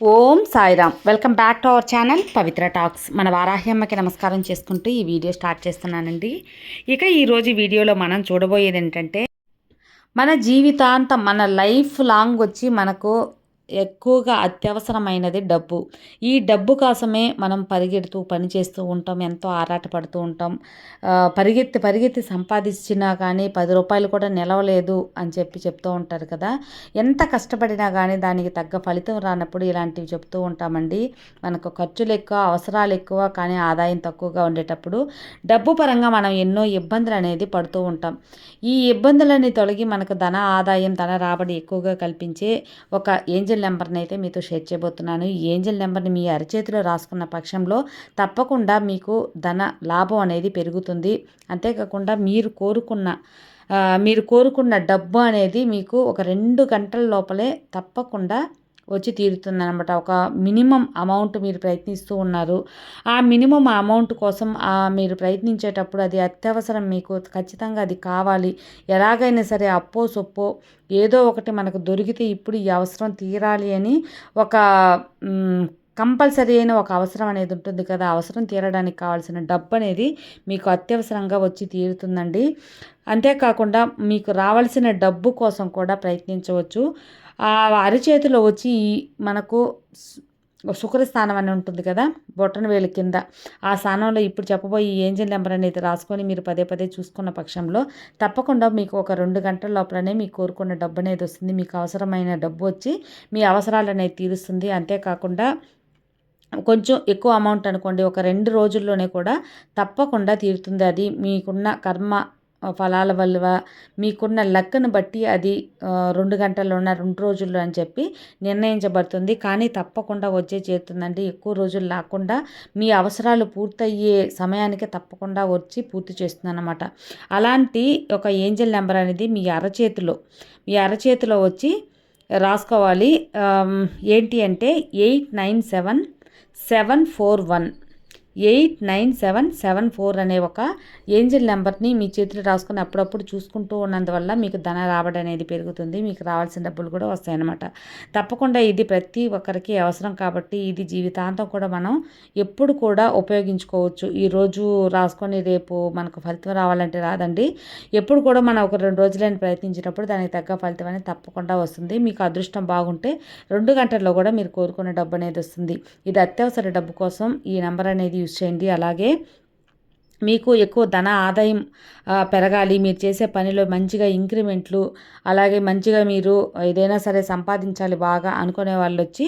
Om Sairam. Welcome back to our channel Pavitra talks. మన వారాహ్యమ్మకి నమస్కారం చేసుకుంటూ ఈ వీడియో స్టార్ట్ చేస్తున్నానండి. ఇక ఈరోజు వీడియోలో మనం చూడబోయేది ఏంటంటే మన జీవితాంతం మన లైఫ్ లాంగ్ వచ్చి మనకు ఎక్కువగా అత్యవసరమైనది డబ్బు. ఈ డబ్బు కోసమే మనం పరిగెడుతూ పని చేస్తూ ఉంటాం ఎంతో ఆరాటపడుతూ ఉంటాం. పరిగెత్తి పరిగెత్తి సంపాదించినా కానీ పది రూపాయలు కూడా నిలవలేదు అని చెప్పి చెప్తూ ఉంటారు కదా. ఎంత కష్టపడినా కానీ దానికి తగ్గ ఫలితం రానప్పుడు ఇలాంటివి చెప్తూ ఉంటామండి. మనకు ఖర్చులు ఎక్కువ అవసరాలు ఎక్కువ కానీ ఆదాయం తక్కువగా ఉండేటప్పుడు డబ్బు పరంగా మనం ఎన్నో ఇబ్బందులు అనేది పడుతూ ఉంటాం. ఈ ఇబ్బందులని తొలగి మనకు ధన ఆదాయం ధన రాబడి ఎక్కువగా కల్పించే ఒక ఏంజల్ నెంబర్ని అయితే మీతో షేర్ చేయబోతున్నాను. ఈ ఏంజల్ నెంబర్ని మీ అరచేతిలో రాసుకున్న పక్షంలో తప్పకుండా మీకు ధన లాభం అనేది పెరుగుతుంది. అంతేకాకుండా మీరు కోరుకున్న మీరు కోరుకున్న డబ్బు అనేది మీకు ఒక రెండు గంటల లోపలే తప్పకుండా వచ్చి తీరుతుందనమాట ఒక మినిమం అమౌంట్ మీరు ప్రయత్నిస్తూ ఉన్నారు. ఆ మినిమం అమౌంట్ కోసం మీరు ప్రయత్నించేటప్పుడు అది అత్యవసరం. మీకు ఖచ్చితంగా అది కావాలి. ఎలాగైనా సరే అప్పో సొప్పో ఏదో ఒకటి మనకు దొరికితే ఇప్పుడు ఈ అవసరం తీరాలి అని ఒక కంపల్సరీ అయిన ఒక అవసరం అనేది ఉంటుంది కదా. అవసరం తీరడానికి కావాల్సిన డబ్బు అనేది మీకు అత్యవసరంగా వచ్చి తీరుతుందండి. అంతేకాకుండా మీకు రావాల్సిన డబ్బు కోసం కూడా ప్రయత్నించవచ్చు. ఆ అరిచేతిలో వచ్చి మనకు శుక్ర స్థానం అని ఉంటుంది కదా బొట్టన వేలు కింద. ఆ స్థానంలో ఇప్పుడు చెప్పబోయే ఏంజల్ నెంబర్ అనేది రాసుకొని మీరు పదే పదే చూసుకున్న పక్షంలో తప్పకుండా మీకు ఒక రెండు గంటల లోపలనే మీకు కోరుకున్న డబ్బు అనేది వస్తుంది. మీకు అవసరమైన డబ్బు వచ్చి మీ అవసరాలు అనేది తీరుస్తుంది. అంతేకాకుండా కొంచెం ఎక్కువ అమౌంట్ అనుకోండి ఒక రెండు రోజుల్లోనే కూడా తప్పకుండా తీరుతుంది అది. మీకున్న కర్మ ఫలాల వల్ల మీకున్న లక్కను బట్టి అది రెండు గంటల్లో ఉన్న రెండు రోజుల్లో అని చెప్పి నిర్ణయించబడుతుంది. కానీ తప్పకుండా వచ్చే చేరుతుందండి. ఎక్కువ రోజులు లేకుండా మీ అవసరాలు పూర్తయ్యే సమయానికి తప్పకుండా వచ్చి పూర్తి చేస్తుంది అనమాట అలాంటి ఒక ఏంజల్ నెంబర్ అనేది మీ అరచేతిలో మీ అరచేతిలో వచ్చి రాసుకోవాలి. ఏంటి అంటే eight nine seven seven four one eight nine seven seven four అనే ఒక ఏంజిల్ నెంబర్ని మీ చేతిలో రాసుకుని అప్పుడప్పుడు చూసుకుంటూ ఉన్నందువల్ల మీకు ధన రాబడి అనేది పెరుగుతుంది. మీకు రావాల్సిన డబ్బులు కూడా వస్తాయన్నమాట. తప్పకుండా ఇది ప్రతి ఒక్కరికి అవసరం కాబట్టి ఇది జీవితాంతం కూడా మనం ఎప్పుడు కూడా ఉపయోగించుకోవచ్చు. ఈరోజు రాసుకొని రేపు మనకు ఫలితం రావాలంటే రాదండి. ఎప్పుడు కూడా మనం ఒక రెండు రోజులైన ప్రయత్నించినప్పుడు దానికి తగ్గ ఫలితం అనేది తప్పకుండా వస్తుంది. మీకు అదృష్టం బాగుంటే రెండు గంటల్లో కూడా మీరు కోరుకున్న డబ్బు అనేది వస్తుంది. ఇది అత్యవసర డబ్బు కోసం ఈ నెంబర్ అనేది యూజ్ చేయండి. అలాగే మీకు ఎక్కువ ధన ఆదాయం పెరగాలి. మీరు చేసే పనిలో మంచిగా ఇంక్రిమెంట్లు అలాగే మంచిగా మీరు ఏదైనా సరే సంపాదించాలి బాగా అనుకునే వాళ్ళు వచ్చి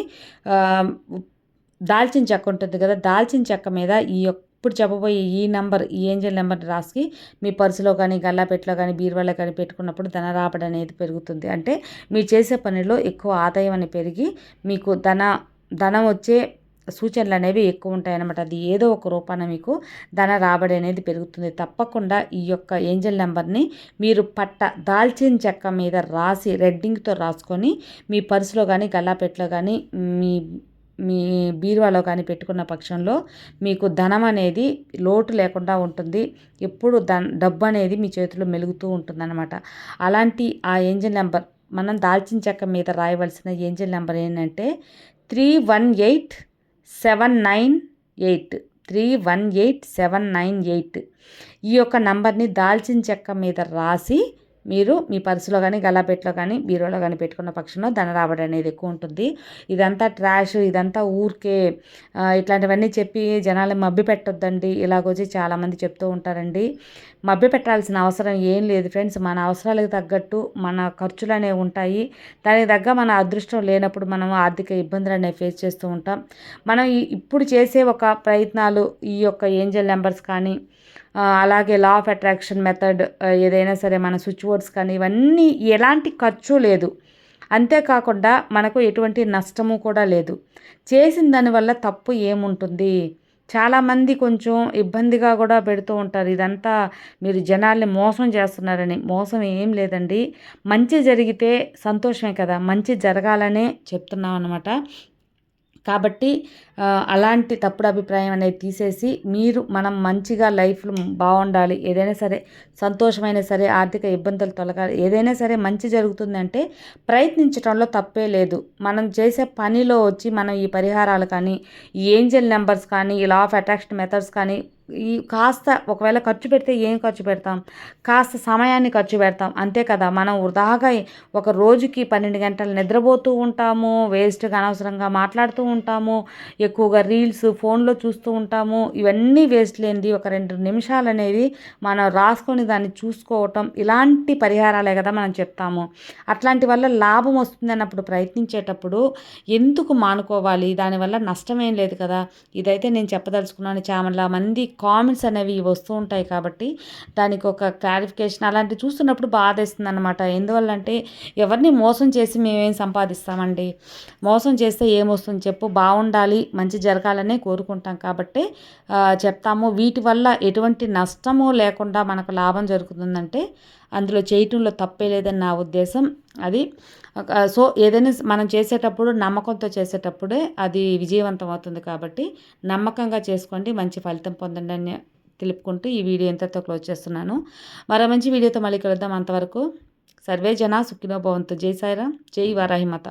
దాల్చిన చెక్క ఉంటుంది కదా దాల్చిన చెక్క మీద ఈ ఇప్పుడు చెప్పబోయే ఈ నెంబర్ ఈ ఏంజల్ నెంబర్ రాసి మీ పర్సులో కానీ గల్లాపెట్లో కానీ బీరువాలో కానీ పెట్టుకున్నప్పుడు ధన రాబడి అనేది పెరుగుతుంది. అంటే మీరు చేసే పనిలో ఎక్కువ ఆదాయం అని పెరిగి మీకు ధన ధనం వచ్చే సూచనలు అనేవి ఎక్కువ ఉంటాయన్నమాట అది ఏదో ఒక రూపాన మీకు ధన రాబడి అనేది పెరుగుతుంది. తప్పకుండా ఈ యొక్క ఏంజల్ నెంబర్ని మీరు పట్ట దాల్చిన చెక్క మీద రాసి రెడ్డింగ్తో రాసుకొని మీ పర్సులో కానీ గల్లాపెట్లో కానీ మీ మీ బీరువాలో కానీ పెట్టుకున్న పక్షంలో మీకు ధనం అనేది లోటు లేకుండా ఉంటుంది. ఎప్పుడు ధన డబ్బు అనేది మీ చేతిలో మెలుగుతూ ఉంటుందన్నమాట. అలాంటి ఆ ఏంజల్ నెంబర్ మనం దాల్చిన చెక్క మీద రాయవలసిన ఏంజల్ నెంబర్ ఏంటంటే three one eight seven nine eight three one eight seven nine eight ఈ యొక్క నంబర్ని దాల్చిన చెక్క మీద రాసి మీరు మీ పర్సులో కానీ గలాపెట్లో కానీ బీరోలో కానీ పెట్టుకున్న పక్షంలో ధన రాబడి అనేది ఎక్కువ ఉంటుంది. ఇదంతా ట్రాష్ ఇదంతా ఊరికే ఇట్లాంటివన్నీ చెప్పి జనాలు మబ్బి పెట్టొద్దండి. ఇలాగొచ్చి చాలామంది చెప్తూ ఉంటారండి. మభ్య పెట్టాల్సిన అవసరం ఏం లేదు ఫ్రెండ్స్. మన అవసరాలకు తగ్గట్టు మన ఖర్చులు అనేవి ఉంటాయి. దానికి తగ్గ మన అదృష్టం లేనప్పుడు మనం ఆర్థిక ఇబ్బందులు అనేవి ఫేస్ చేస్తూ ఉంటాం. మనం ఇప్పుడు చేసే ఒక ప్రయత్నాలు ఈ యొక్క ఏంజల్ నెంబర్స్ కానీ అలాగే లా ఆఫ్ అట్రాక్షన్ మెథడ్ ఏదైనా సరే మన స్విచ్ బోర్డ్స్ కానీ ఇవన్నీ ఎలాంటి ఖర్చు లేదు. అంతేకాకుండా మనకు ఎటువంటి నష్టము కూడా లేదు. చేసిన దానివల్ల తప్పు ఏముంటుంది? చాలామంది కొంచెం ఇబ్బందిగా కూడా పెడుతూ ఉంటారు. ఇదంతా మీరు జనాల్ని మోసం చేస్తున్నారని. మోసం ఏం లేదండి. మంచి జరిగితే సంతోషమే కదా. మంచి జరగాలనే చెప్తున్నాం అనమాట కాబట్టి అలాంటి తప్పుడు అభిప్రాయం అనేది తీసేసి మీరు మనం మంచిగా లైఫ్లో బాగుండాలి ఏదైనా సరే సంతోషమైన సరే ఆర్థిక ఇబ్బందులు తొలగాలి ఏదైనా సరే మంచి జరుగుతుందంటే ప్రయత్నించడంలో తప్పే లేదు. మనం చేసే పనిలో వచ్చి మనం ఈ పరిహారాలు కానీ ఈ ఏంజల్ నెంబర్స్ కానీ ఈ లా ఆఫ్ అట్రాక్షన్ మెథడ్స్ కానీ ఈ కాస్త ఒకవేళ ఖర్చు పెడితే ఏం ఖర్చు పెడతాం? కాస్త సమయాన్ని ఖర్చు పెడతాం. అంతే కదా? మనం వృధాగా ఒక రోజుకి పన్నెండు గంటలు నిద్రపోతూ ఉంటాము వేస్ట్గా అనవసరంగా మాట్లాడుతూ ఉంటాము ఎక్కువగా రీల్స్ ఫోన్లో చూస్తూ ఉంటాము. ఇవన్నీ వేస్ట్ లేనిది ఒక రెండు నిమిషాలు అనేది మనం రాసుకొని దాన్ని చూసుకోవటం ఇలాంటి పరిహారాలే కదా మనం చెప్తాము. అట్లాంటి వల్ల లాభం వస్తుంది అన్నప్పుడు ప్రయత్నించేటప్పుడు ఎందుకు మానుకోవాలి? దానివల్ల నష్టమేం లేదు కదా? ఇదైతే నేను చెప్పదలుచుకున్నాను. చాలా మంది కామెంట్స్ అనేవి వస్తూ ఉంటాయి కాబట్టి దానికి ఒక క్లారిఫికేషన్ అలాంటివి చూస్తున్నప్పుడు బాధేస్తుంది అనమాట ఎందువల్లంటే ఎవరిని మోసం చేసి మేమేం సంపాదిస్తామండి? మోసం చేస్తే ఏమొస్తుంది చెప్పు? బాగుండాలి మంచి జరగాలనే కోరుకుంటాం కాబట్టి చెప్తాము. వీటి వల్ల ఎటువంటి నష్టము లేకుండా మనకు లాభం జరుగుతుందంటే అందులో చేయటంలో తప్పే లేదని నా ఉద్దేశం. అది. సో ఏదైనా మనం చేసేటప్పుడు నమ్మకంతో చేసేటప్పుడే అది విజయవంతం అవుతుంది కాబట్టి నమ్మకంగా చేసుకోండి మంచి ఫలితం పొందండి అని తెలుపుకుంటూ ఈ వీడియో ఎంతతో క్లోజ్ చేస్తున్నాను. మరో మంచి వీడియోతో మళ్ళీ కలుద్దాం. అంతవరకు సర్వే జన సుఖినో భవంతు. జై సాయిరామ్. జై వారాహిమత.